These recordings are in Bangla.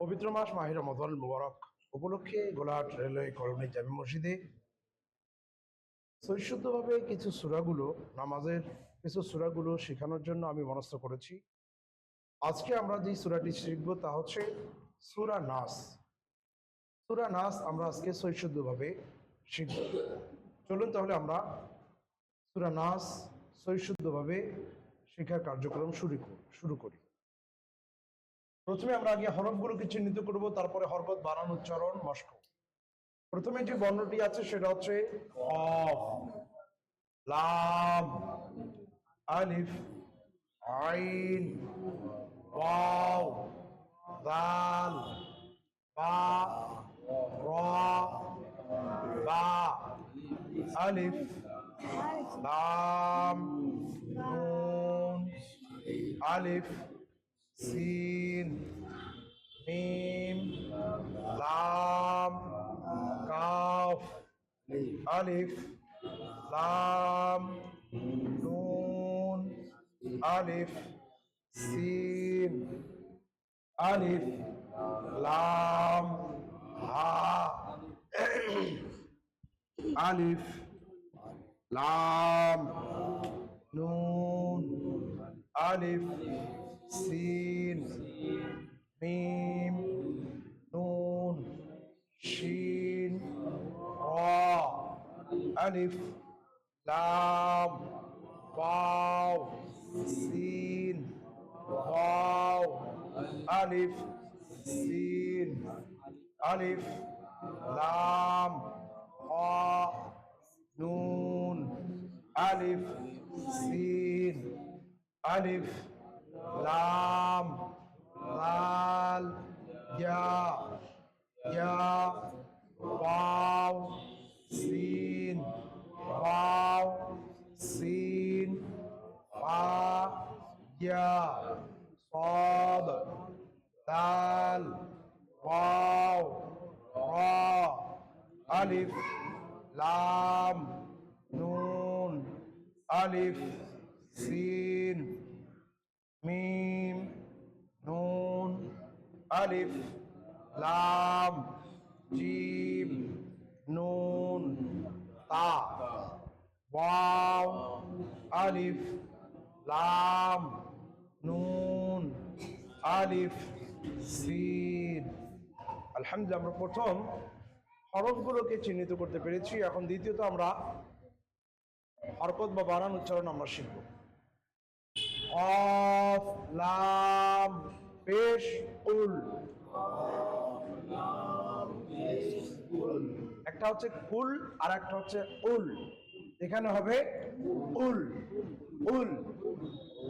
পবিত্র মাস মাহির রমজান মুবারক। উপলক্ষে গোলাট রেলওয়ে কলোনি জামি মসজিদে সৈশুদ্ধভাবে কিছু সুরাগুলো, নামাজের কিছু সুরাগুলো শেখানোর জন্য আমি মনস্থ করেছি। আজকে আমরা যে সুরাটি শিখব তা হচ্ছে সুরা নাস। সুরা নাস আমরা আজকে সৈশুদ্ধভাবে শিখব। চলুন তাহলে আমরা সুরা নাস সৈশুদ্ধভাবে শেখার কার্যক্রম শুরু শুরু করি। প্রথমে আমরা আগে হরফগুলোকে চিহ্নিত করব, তারপরে হরকত বানান, উচ্চারণ, মস্ক। প্রথমে যে বর্ণটি আছে, সেটা হচ্ছে লাম, আলিফ, আইন, ওয়াও, দাল, বা, র, বা, আলিফ, লাম, নুন, আলিফ সিন, মিম, লাম, কাফ, আলিফ, লাম, নুন, আলিফ, সিন, আলিফ, লাম, হা, আলিফ, লাম, নুন, আলিফ সিন মিম নুন শিন রা আলিফ লাম ওয়াও সিন ওয়াও আলিফ সিন আলিফ লাম হা নুন আলিফ সিন আলিফ লাম লাল ইয়া ইয়া ওয়াও সিন ওয়াও সিন ফা ইয়া صاد دال واو را ألف لام نون ألف سين মিম, নুন, আলিফ, লাম, জিম, নুন, তা, ওয়াও, আলিফ, লাম, নুন, আলিফ, সিন। আলহামদুলিল্লাহ, আমরা প্রথম হরফগুলোকে চিহ্নিত করতে পেরেছি। এখন দ্বিতীয়ত আমরা হরকত বা বানান উচ্চারণ আমরা শিখব। অফ লাম পেশ উল। একটা হচ্ছে কুল আর একটা হচ্ছে উল। এখানে হবে উল। উল।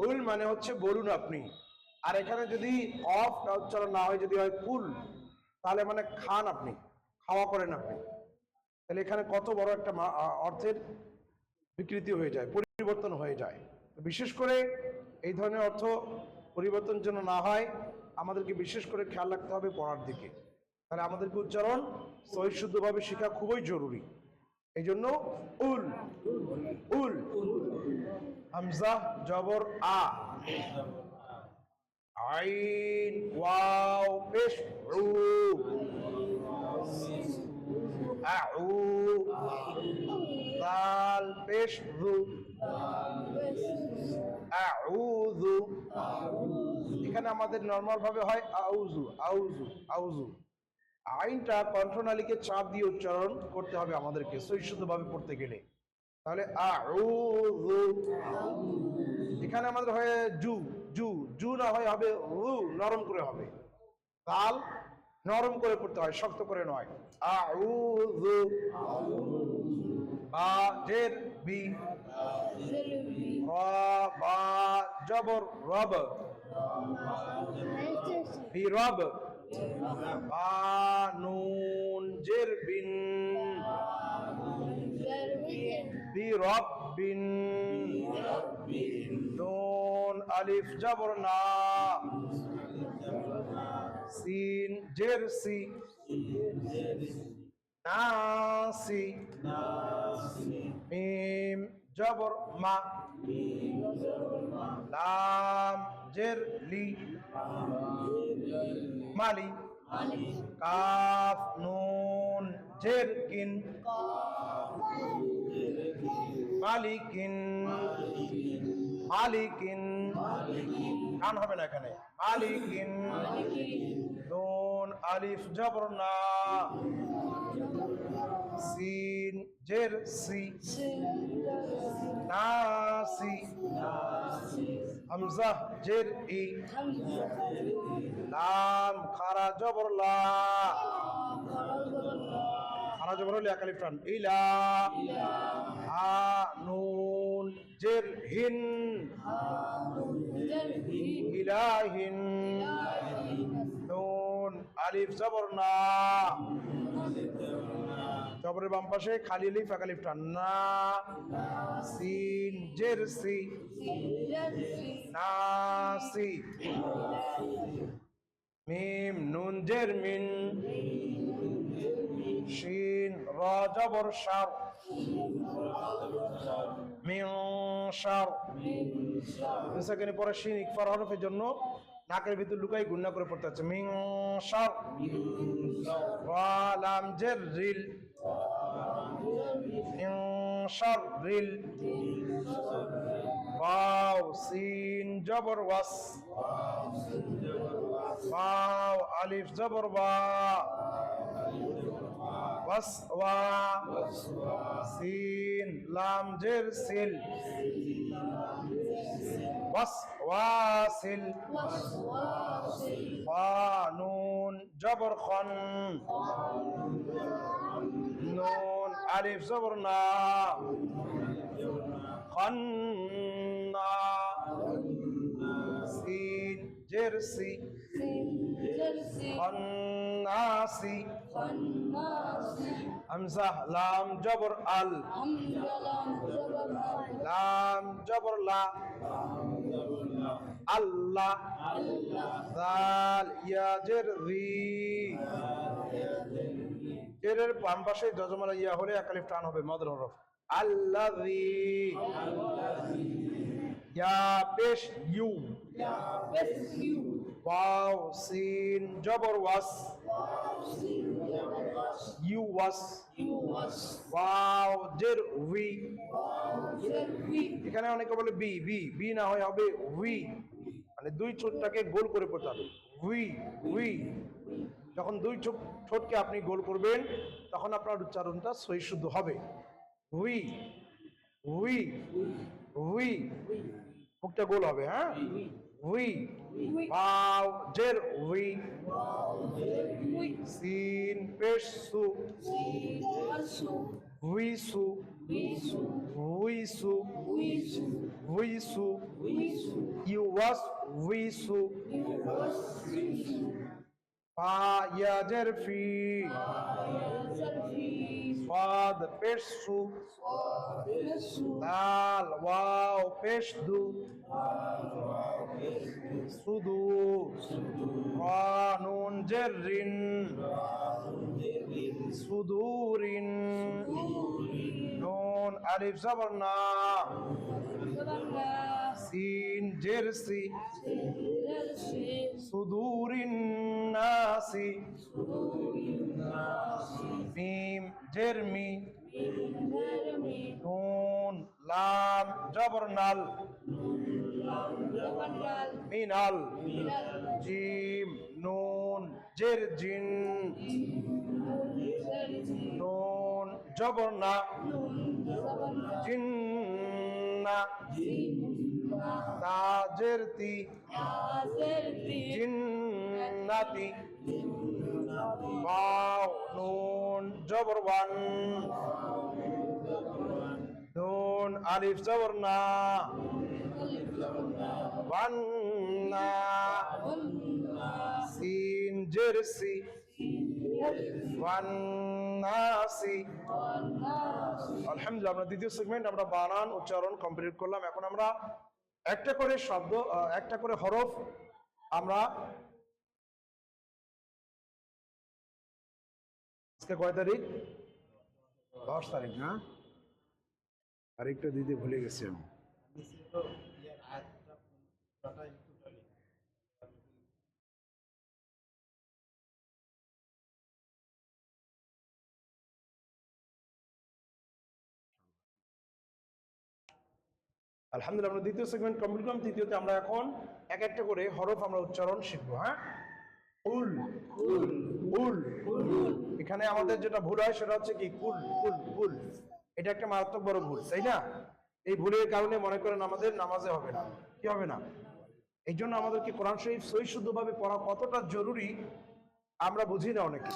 উল মানে হচ্ছে বলুন আপনি। আর এখানে যদি অফ উচ্চারণ না হয়, যদি হয় কুল, তাহলে মানে খান আপনি। খাওয়া করেন আপনি। তাহলে এখানে কত বড় একটা অর্থের বিকৃতি হয়ে যায়, পরিবর্তন হয়ে যায়। বিশেষ করে এই ধরনের অর্থ পরিবর্তন যেন না হয়, আমাদেরকে বিশেষ করে খেয়াল রাখতে হবে পড়ার দিকে। তাহলে আমাদেরকে উচ্চারণ সহিশুদ্ধভাবে শেখা খুবই জরুরি। এই জন্য উল উল, হামজা, জবর, আ, আইন, ওয়াও, পেশ, রু, আউ, দাল, পেশ, রু আউযু। এখানে আমাদের নর্মাল ভাবে হয় আউযু আউযু আউযু। আইনটা কণ্ঠনালীকে চাপ দিয়ে উচ্চারণ করতে হবে আমাদেরকে সৈশুদ্ধভাবে পড়তে গেলে। তাহলে আউযু। এখানে আমাদের হয় জু জু জু না হয় হবে রু, নরম করে হবে। তাল নরম করে পড়তে হয়, শক্ত করে নয়। আউযু। বা। জের বি বা, জবর, রব। বি, রব। বা, নুন, জের বিন। বি, রব বিন। নুন, আলিফ, জবর, না। সিন, জের, সি। নাসি। মিম, জবর, মা। লাম, জের, লি। মালি। কাফ, নুন, জের, কিন। মালিকিন। মালিকিন। কান হবে না এখানে। মালিকিন। নুন, আলিফ, জবর, না। সিন, জের সি। নাসি হামজা, জের ই। লাম খারা জবর লা খারা জবর হলে একালিফ টান। ইলা। হা, নুন, জের হিন। ইলাহিন। নুন, আলিফ জবর না জবরের বাম পাশে খালি লিফ একালিফ টান। না, সিন, জের সি। নাসি মিম, নুন, জের, মিন। শিন, র, জবর শার মিন শার সেখানে পরে শিন ইকফার হরফের জন্য নাকের ভিতর লুকাই গুন্না করে পড়তে হচ্ছে। শার রা, লাম, জের, রিল। من شر واو سين جبر وس واو ألف جبر وا وس وا سين لام جر سل وس واسل فا نون جبر خن নুন, আলিফ জবর না খন্না। সিন, জেরসি। খন্নাসি হামজা, লাম, জবর, আল। লাম, জবর, লা। আল্লাহ দাল, ইয়া জেরদি এর বাম পাশে যজমালা ইয়া হলে একালিফ টান হবে মদর হরফ। আল্লাযী। ইয়া পেশ ইউ। ওয়াও, সিন, জবর, ওয়াস। You, was. ওয়াও, জের, উই। এখানে অনেকে বলে বি বি বি না হয় হবে উই। মানে দুই ঠোঁটটাকে গোল করে পড়তে হবে। উই উই। যখন দুই ঠোঁট ঠোঁটকে আপনি গোল করবেন তখন আপনার উচ্চারণটা সই শুদ্ধ হবে। হুই হুই হুই মুখটা গোল হবে হ্যাঁ? উই বাও জের উই সিন পেশ সু। হুই সু। হুই সু। হুই সু। ইউ ওয়াস হুই সু। فيجر في صاد بشسو دال واو بشدو سدو رانون جر صدور نون ألف زبرنا আলিফ জবর না সিন জেরসি সুদুরিন নাসি। মিম জেরমি নুন, লাম জবর নাল মিনাল। জিম, নুন, জের জিন। নুন জবর না জিন্না। বাও নুন জবর ওয়ান নুন আলিফ জবর না ওয়ান্না সিন জেরসি। ওয়ান্নাসি আলহামদুলিল্লাহ আমরা দ্বিতীয় সেগমেন্ট আমরা বানান উচ্চারণ কমপ্লিট করলাম। এখন আমরা একটা করে শব্দ একটা করে হরফ আমরা আজকে কয় তারিখ? দশ তারিখ, না? তারিখটা দিদি ভুলে গেছি আমি। আলহামদুলিল্লাহ, আমরা দ্বিতীয় সেগমেন্ট কমপ্লিট করলাম, তৃতীয়তে আমরা এখন এক একটা করে হরফ আমরা উচ্চারণ শিখব হ্যাঁ? উল উল এখানে আমাদের যেটা ভুল হয় সেটা হচ্ছে কি, কুল কুল কুল। এটা একটা মারাত্মক বড় ভুল, তাই না? এই ভুলের কারণে মনে করেন আমাদের নামাজে হবে না। কি হবে না? এই জন্য আমাদেরকে কোরআন শরীফ সই শুদ্ধভাবে পড়া কতটা জরুরি, আমরা বুঝি না অনেকে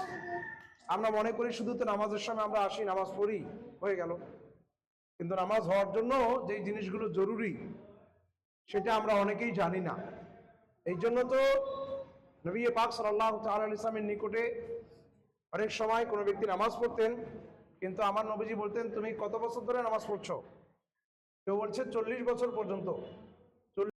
আমরা মনে করি শুধু তো নামাজের সময় আমরা আসি, নামাজ পড়ি, হয়ে গেল। কিন্তু নামাজ হওয়ার জন্য যেই জিনিসগুলো জরুরি, সেটা আমরা অনেকেই জানি না। এই জন্য তো নবী পাক সাল্লাহ তাল ইসলামের নিকটে অনেক সময় কোনো ব্যক্তি নামাজ পড়তেন, কিন্তু আমার নবীজি বলতেন, তুমি কত বছর ধরে নামাজ পড়ছ? কেউ বলছে, চল্লিশ বছর পর্যন্ত।